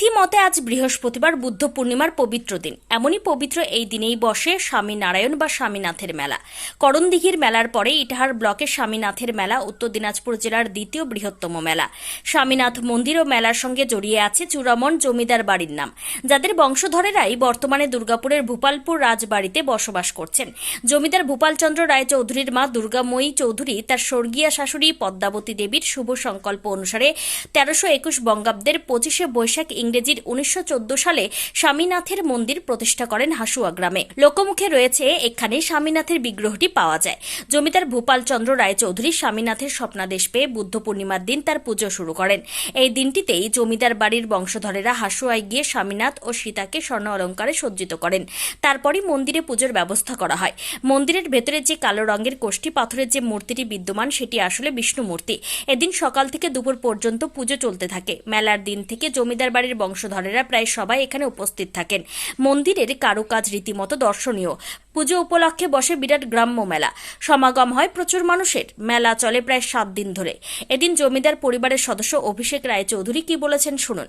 মতে আজ বৃহস্পতিবার বুদ্ধ পূর্ণিমার পবিত্র দিন। এমনই পবিত্র এই দিনেই বসে স্বামী নারায়ণ বা স্বামীনাথের মেলা। করণদিঘির মেলার পরে ইটাহার ব্লকের স্বামীনাথের মেলা, উত্তর দিনাজপুর জেলার দ্বিতীয় বৃহত্তম মেলা। স্বামীনাথ মন্দির ও মেলার সঙ্গে জড়িয়ে আছে চূড়ামন জমিদার বাড়ির নাম। যাদের বংশধরেরাই বর্তমানে দুর্গাপুরের ভূপালপুর রাজবাড়িতে বসবাস করছেন। জমিদার ভূপালচন্দ্র রায় চৌধুরীর মা দুর্গাময়ী চৌধুরী তার স্বর্গীয় শাশুড়ি পদ্মাবতী দেবীর শুভ সংকল্প অনুসারে তেরোশো একুশ বঙ্গাব্দের পঁচিশে বৈশাখ ইংরেজির উনিশশো চোদ্দ সালে স্বামীনাথের মন্দির প্রতিষ্ঠা করেন হাসুয়া গ্রামে। লোকমুখে রয়েছে এখানে স্বামীনাথের বিগ্রহটি পাওয়া যায়। জমিদার ভূপাল ভূপালচন্দ্র রায়চৌধুরী স্বামীনাথের স্বপ্নাদেশ পেয়ে বুদ্ধ পূর্ণিমার দিন তার পুজো শুরু করেন। এই দিনটিতেই জমিদার বাড়ির বংশধরেরা হাসুয়ায় গিয়ে স্বামীনাথ ও সীতাকে স্বর্ণ অলঙ্কারে সজ্জিত করেন। তারপরই মন্দিরে পুজোর ব্যবস্থা করা হয়। মন্দিরের ভেতরে যে কালো রঙের কোষ্ঠী, পাথরের যে মূর্তিটি বিদ্যমান, সেটি আসলে বিষ্ণু মূর্তি এদিন সকাল থেকে দুপুর পর্যন্ত পুজো চলতে থাকে। মেলার দিন থেকে জমিদার বাড়ির বংশধরেরা প্রায় সবাই এখানে উপস্থিত থাকেন। মন্দিরের কারুকাজ রীতিমতো দর্শনীয়। পুজো উপলক্ষে বসে বিরাট গ্রাম্য মেলা। সমাগম হয় প্রচুর মানুষের। মেলা চলে প্রায় সাত দিন ধরে। এদিন জমিদার পরিবারের সদস্য অভিষেক রায়চৌধুরী কি বলেছেন শুনুন।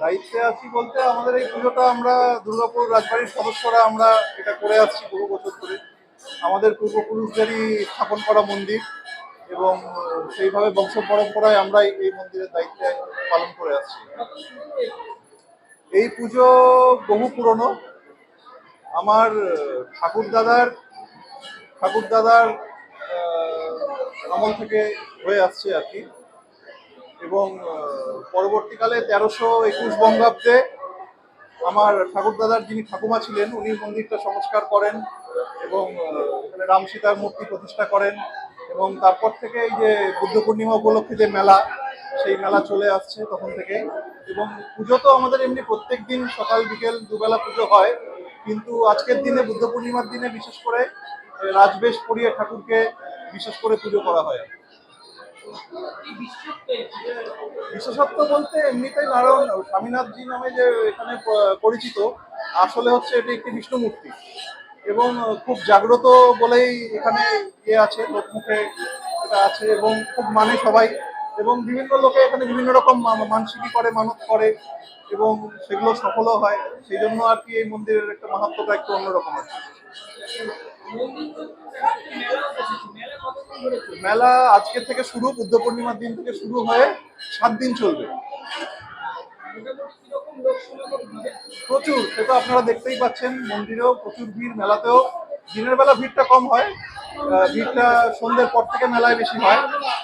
দায়িত্বে আছি বলতে আমাদের এই পুজোটা আমরা দুর্গাপুর রাজবাড়ির সদস্যরা আমরা এটা করে আসছি বহু বছর ধরে। আমাদের পূর্বপুরুষদেরই স্থাপন করা মন্দির। এবং সেইভাবে বংশ পরম্পরায় আমরা এই- মন্দিরের দায়িত্বে পালন করে আসছি। এই পুজো বহু পুরনো। আমার ঠাকুর দাদার ঠাকুর দাদার আমল থেকে হয়ে আসছে আর কি। এবং পরবর্তীকালে তেরোশো একুশ বঙ্গাব্দে আমার ঠাকুরদাদার যিনি ঠাকুমা ছিলেন, উনি মন্দিরটা সংস্কার করেন এবং রাম সীতার মূর্তি প্রতিষ্ঠা করেন। এবং তারপর থেকে এই যে বুদ্ধ পূর্ণিমা উপলক্ষে যে মেলা, সেই মেলা চলে আসছে তখন থেকে। এবং পুজো তো আমাদের এমনি প্রত্যেক দিন সকাল, বিকেল দুবেলা পুজো হয়। কিন্তু আজকের দিনে, বুদ্ধ পূর্ণিমার দিনে বিশেষ করে রাজবেশ পরিয়ে ঠাকুরকে বিশেষ করে পুজো করা হয়। বিশেষত্ব বলতে এমনিতেই নারায়ণ, স্বামীনাথজি নামে যে এখানে পরিচিত, আসলে হচ্ছে এটি একটি বিষ্ণু মূর্তি। এবং খুব জাগ্রত বলেই এখানে ইয়ে আছে লোকমুখে এটা আছে এবং খুব মানে সবাই। এবং বিভিন্ন লোকে এখানে বিভিন্ন রকম মা- মানসিকী করে, মানত করে এবং সেগুলো সফলও হয়। সেই জন্য আর কি এই মন্দিরের একটা মাহাত্মটা একটু অন্যরকম আছে। মেলা আজকে থেকে শুরু, বুদ্ধ পূর্ণিমার দিন থেকে শুরু হয়ে সাত দিন চলবে। প্রচুর, সে তো আপনারা দেখতেই পাচ্ছেন, মন্দিরেও প্রচুর ভিড়, মেলাতেও। দিনের বেলা ভিড়টা কম হয় ভিড়টা সন্ধ্যের পর থেকে মেলায় বেশি হয়।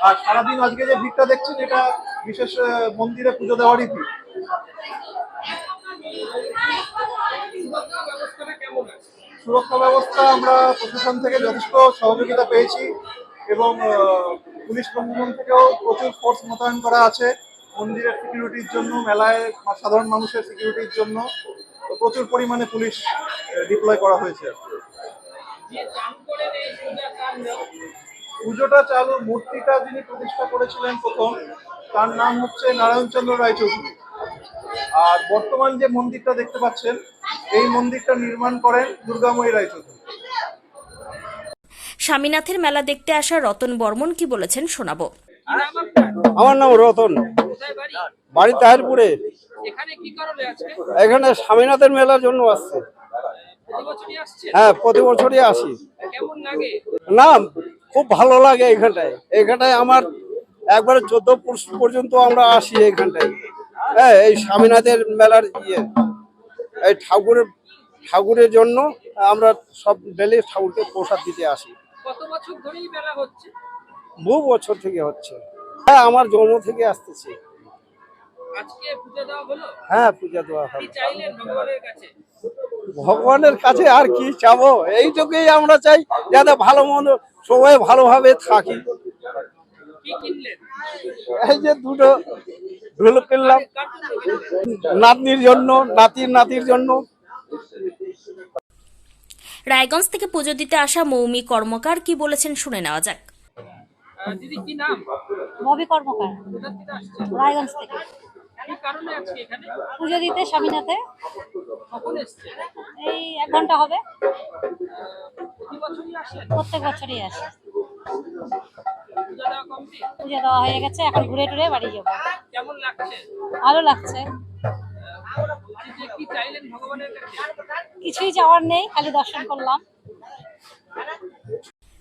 আর সারাদিন আজকে যে ভিড়টা দেখছেন, এটা বিশেষ মন্দিরে পুজো দেওয়ারই ভিড়। সুরক্ষা ব্যবস্থা আমরা প্রশাসন থেকে যথেষ্ট সহযোগিতা পেয়েছি এবং পুলিশ প্রশাসন থেকেও প্রচুর ফোর্স মোতায়েন করা আছে। মন্দিরের সিকিউরিটির জন্য, মেলায় সাধারণ মানুষের সিকিউরিটির জন্য প্রচুর পরিমাণে পুলিশ ডিপ্লয় করা হয়েছে পুজোটা চালু, মূর্তিটা যিনি প্রতিষ্ঠা করেছিলেন প্রথম, তার নাম হচ্ছে নারায়ণচন্দ্র রায়চৌধুরী। আর বর্তমান যে মন্দিরটা দেখতে পাচ্ছেন, এই মন্দিরটা নির্মাণ করেন দুর্গাময়ী রায়চৌধুরী। স্বামীনাথের মেলা দেখতে আসা রতন বর্মন কি বলেছেন শোনাবো। আমার নাম রতন। বাড়ি তাহিরপুরে। এখানে স্বামীনাথের মেলার জন্য আসছে। হ্যাঁ প্রতি বছরই আসি। না, খুব ভালো লাগে এখানটায়। এখানটায় আমার একবারে চোদ্দ পর্যন্ত আমরা আসি এখানটায়। হ্যাঁ এই স্বামীনাথের মেলার ইয়ে। এই ঠাকুরের ঠাকুরের জন্য আমরা সব ডেলি ঠাকুরকে প্রসাদ দিতে আসি। কত বছর ধরেই মেলা হচ্ছে বহু বছর থেকে হচ্ছে। হ্যাঁ আমার জন্ম থেকে আসতেছি। আজকে পুজো দেওয়া হলো? হ্যাঁ পূজা দেওয়া হবে ভগবানের কাছে? আর কি চাবো? এইটুকুই আমরা চাই যাতে ভালো মন্দ সবাই ভালোভাবে থাকি। এই যে দুটো ঢোল কিনলাম? নাতনির জন্য নাতির নাতির জন্য। রায়গঞ্জ থেকে পুজো দিতে আসা মৌমি কর্মকার কি বলেছেন শুনে নেওয়া যাক। দিদি কি নাম? ববি কর্মকার। রায়গঞ্জ থেকে। পুজো দিতে স্বামীনাথে। এই এক ঘণ্টা হবে। প্রত্যেক বছরই আসে। পুজো দেওয়া হয়ে গেছে এখন ঘুরে টুরে বাড়ি যাব। ভালো লাগছে। কিছুই যাওয়ার নেই খালি দর্শন করলাম।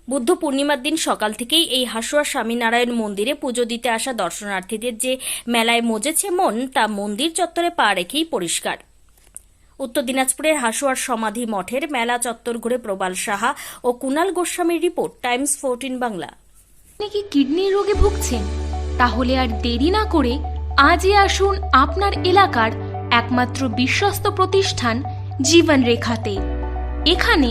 বুদ্ধ পূর্ণিমার দিন সকাল থেকেই এই হাসুয়া স্বামীনারায়ণ মন্দিরে পুজো দিতে আসা দর্শনার্থীদের যে মেলায় মজেছে মন, তা মন্দির চত্বরে পা রেখেই পরিষ্কার। উত্তর দিনাজপুরের হাসুয়ার সমাধি মঠের মেলা চত্বর ঘুরে প্রবাল সাহা ও কুনাল গোস্বামীর রিপোর্ট, টাইমস ফোরটিন বাংলা। আপনি কি কিডনির রোগে ভুগছেন? তাহলে আর দেরি না করে আজই আসুন আপনার এলাকার একমাত্র বিশ্বস্ত প্রতিষ্ঠান জীবন রেখাতে এখানে